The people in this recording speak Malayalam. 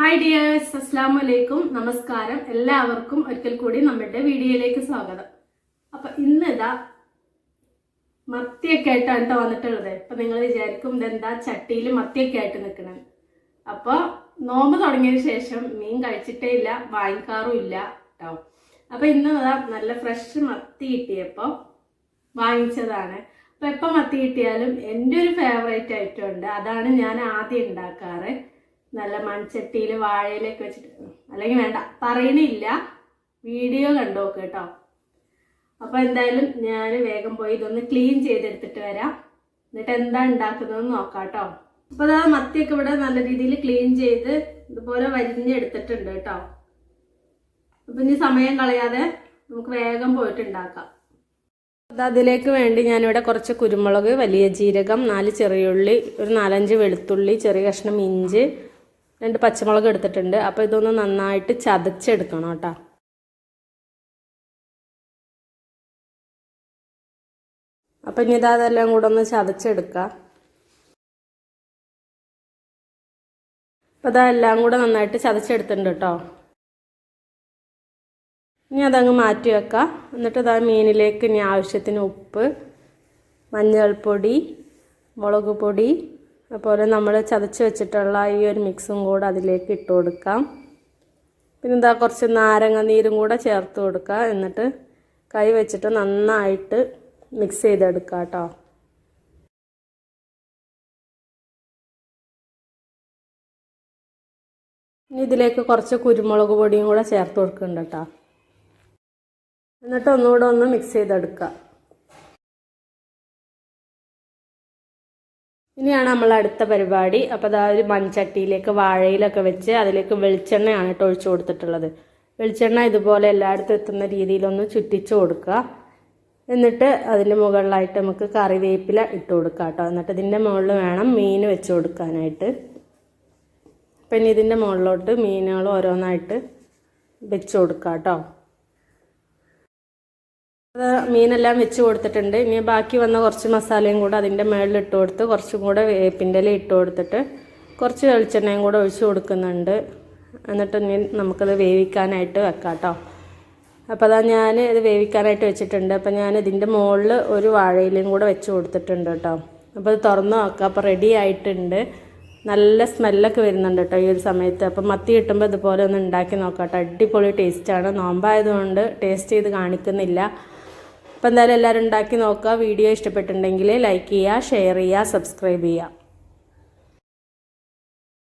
ഹായ് ഡിയേഴ്സ് അസ്സാം വലൈക്കും നമസ്കാരം എല്ലാവർക്കും ഒരിക്കൽ കൂടി നമ്മുടെ വീഡിയോയിലേക്ക് സ്വാഗതം. അപ്പൊ ഇന്ന് ഇതാ മത്തിയൊക്കെ ആയിട്ടാണ് കേട്ടോ വന്നിട്ടുള്ളത്. അപ്പൊ നിങ്ങൾ വിചാരിക്കും ഇതെന്താ ചട്ടിയിൽ മത്തിയൊക്കെ ആയിട്ട് നിൽക്കണം. അപ്പൊ നോമ്പ് തുടങ്ങിയതിന് ശേഷം മീൻ കഴിച്ചിട്ടേ ഇല്ല വാങ്ങിക്കാറും ഇല്ല കേട്ടോ അപ്പൊ ഇന്ന് ഇതാ നല്ല ഫ്രഷ് മത്തി കിട്ടിയപ്പോ വാങ്ങിച്ചതാണ്. അപ്പൊ എപ്പോ മത്തി കിട്ടിയാലും എന്റെ ഒരു ഫേവറേറ്റ് ഐറ്റം ഉണ്ട് അതാണ് ഞാൻ ആദ്യം ഉണ്ടാക്കാറ്. നല്ല മൺചട്ടിയിൽ വാഴയിലൊക്കെ വെച്ചിട്ട്. അല്ലെങ്കിൽ വേണ്ട പറയുന്നില്ല. വീഡിയോ കണ്ടു നോക്ക് കേട്ടോ. അപ്പൊ എന്തായാലും ഞാൻ വേഗം പോയി ഇതൊന്ന് ക്ലീൻ ചെയ്തെടുത്തിട്ട് വരാം. എന്നിട്ട് എന്താ ഉണ്ടാക്കുന്നതെന്ന് നോക്കാം കേട്ടോ. അപ്പൊ അതാ മത്തിയൊക്കെ ഇവിടെ നല്ല രീതിയിൽ ക്ലീൻ ചെയ്ത് ഇതുപോലെ വരിഞ്ഞെടുത്തിട്ടുണ്ട് കേട്ടോ. അപ്പൊ ഇനി സമയം കളയാതെ നമുക്ക് വേഗം പോയിട്ട് ഉണ്ടാക്കാം. അത് അതിലേക്ക് വേണ്ടി ഞാനിവിടെ കുറച്ച് കുരുമുളക് വലിയ ജീരകം നാല് ചെറിയുള്ളി ഒരു നാലഞ്ച് വെളുത്തുള്ളി ചെറിയ കഷ്ണം ഇഞ്ചി രണ്ട് പച്ചമുളക് എടുത്തിട്ടുണ്ട്. അപ്പോൾ ഇതൊന്ന് നന്നായിട്ട് ചതച്ചെടുക്കണം കേട്ടോ. അപ്പം ഇനി ഇതാ അതെല്ലാം കൂടെ ഒന്ന് ചതച്ചെടുക്കുക അപ്പോൾ അതെല്ലാം കൂടെ നന്നായിട്ട് ചതച്ചെടുത്തിട്ടുണ്ട് കേട്ടോ. ഇനി അതങ്ങ് മാറ്റി വെക്കാം. എന്നിട്ട് ഇതാ മീനിലേക്ക് ഇനി ആവശ്യത്തിന് ഉപ്പ് മഞ്ഞൾപ്പൊടി മുളക് പൊടി അതുപോലെ നമ്മൾ ചതച്ച് വെച്ചിട്ടുള്ള ഈ ഒരു മിക്സും കൂടെ അതിലേക്ക് ഇട്ട് കൊടുക്കാം. പിന്നെ എന്താ കുറച്ച് നാരങ്ങ നീരും കൂടെ ചേർത്ത് കൊടുക്കുക. എന്നിട്ട് കൈ വെച്ചിട്ട് നന്നായിട്ട് മിക്സ് ചെയ്തെടുക്കുക കേട്ടോ. ഇനി ഇതിലേക്ക് കുറച്ച് കുരുമുളക് പൊടിയും കൂടെ ചേർത്ത് കൊടുക്കുന്നുണ്ട് കേട്ടോ. എന്നിട്ട് ഒന്നുകൂടെ ഒന്ന് മിക്സ് ചെയ്തെടുക്കുക. ഇനിയാണ് നമ്മൾ അടുത്ത പരിപാടി. അപ്പോൾ അതാ ഒരു മൺചട്ടിയിലേക്ക് വാഴയിലൊക്കെ വെച്ച് അതിലേക്ക് വെളിച്ചെണ്ണയാണ് കേട്ടോ ഒഴിച്ചു കൊടുത്തിട്ടുള്ളത്. വെളിച്ചെണ്ണ ഇതുപോലെ എല്ലായിടത്തും എത്തുന്ന രീതിയിലൊന്ന് ചുറ്റിച്ച് കൊടുക്കുക. എന്നിട്ട് അതിന്റെ മുകളിലായിട്ട് നമുക്ക് കറിവേപ്പില ഇട്ട് കൊടുക്കുക കേട്ടോ. എന്നിട്ട് ഇതിന്റെ മുകളിൽ വേണം മീൻ വെച്ച് കൊടുക്കാനായിട്ട്. പിന്നെ ഇതിന്റെ മുകളിലോട്ട് മീനുകൾ ഓരോന്നായിട്ട് വെച്ച് കൊടുക്കുക കേട്ടോ. അത് മീനെല്ലാം വെച്ച് കൊടുത്തിട്ടുണ്ട്. ഇനി ബാക്കി വന്ന കുറച്ച് മസാലയും കൂടെ അതിന്റെ മേളിൽ ഇട്ട് കൊടുത്ത് കുറച്ചും കൂടെ വേപ്പിന്റെ ഇല ഇട്ട് കൊടുത്തിട്ട് കുറച്ച് വെളിച്ചെണ്ണയും കൂടെ ഒഴിച്ച് കൊടുക്കുന്നുണ്ട്. എന്നിട്ട് ഇനി നമുക്കത് വേവിക്കാനായിട്ട് വെക്കാം കേട്ടോ. അപ്പോൾ അതാ ഞാൻ ഇത് വേവിക്കാനായിട്ട് വെച്ചിട്ടുണ്ട്. അപ്പോൾ ഞാൻ ഇതിന്റെ മുകളിൽ ഒരു വാഴയിലും കൂടെ വെച്ച് കൊടുത്തിട്ടുണ്ട് കേട്ടോ. അപ്പോൾ അത് തുറന്ന് നോക്കാം. അപ്പോൾ റെഡി ആയിട്ടുണ്ട്. നല്ല സ്മെല്ലൊക്കെ വരുന്നുണ്ട് കേട്ടോ ഈ ഒരു സമയത്ത്. അപ്പം മത്തി കിട്ടുമ്പോൾ ഇതുപോലെ ഒന്ന് ഉണ്ടാക്കി നോക്കാം കേട്ടോ. അടിപൊളി ടേസ്റ്റാണ് നോമ്പായതുകൊണ്ട് ടേസ്റ്റ് ചെയ്ത് കാണിക്കുന്നില്ല. അപ്പോൾ എന്തായാലും എല്ലാവരും ഉണ്ടാക്കി നോക്കുക. വീഡിയോ ഇഷ്ടപ്പെട്ടിട്ടുണ്ടെങ്കിൽ ലൈക്ക് ചെയ്യുക ഷെയർ ചെയ്യുക സബ്സ്ക്രൈബ് ചെയ്യുക.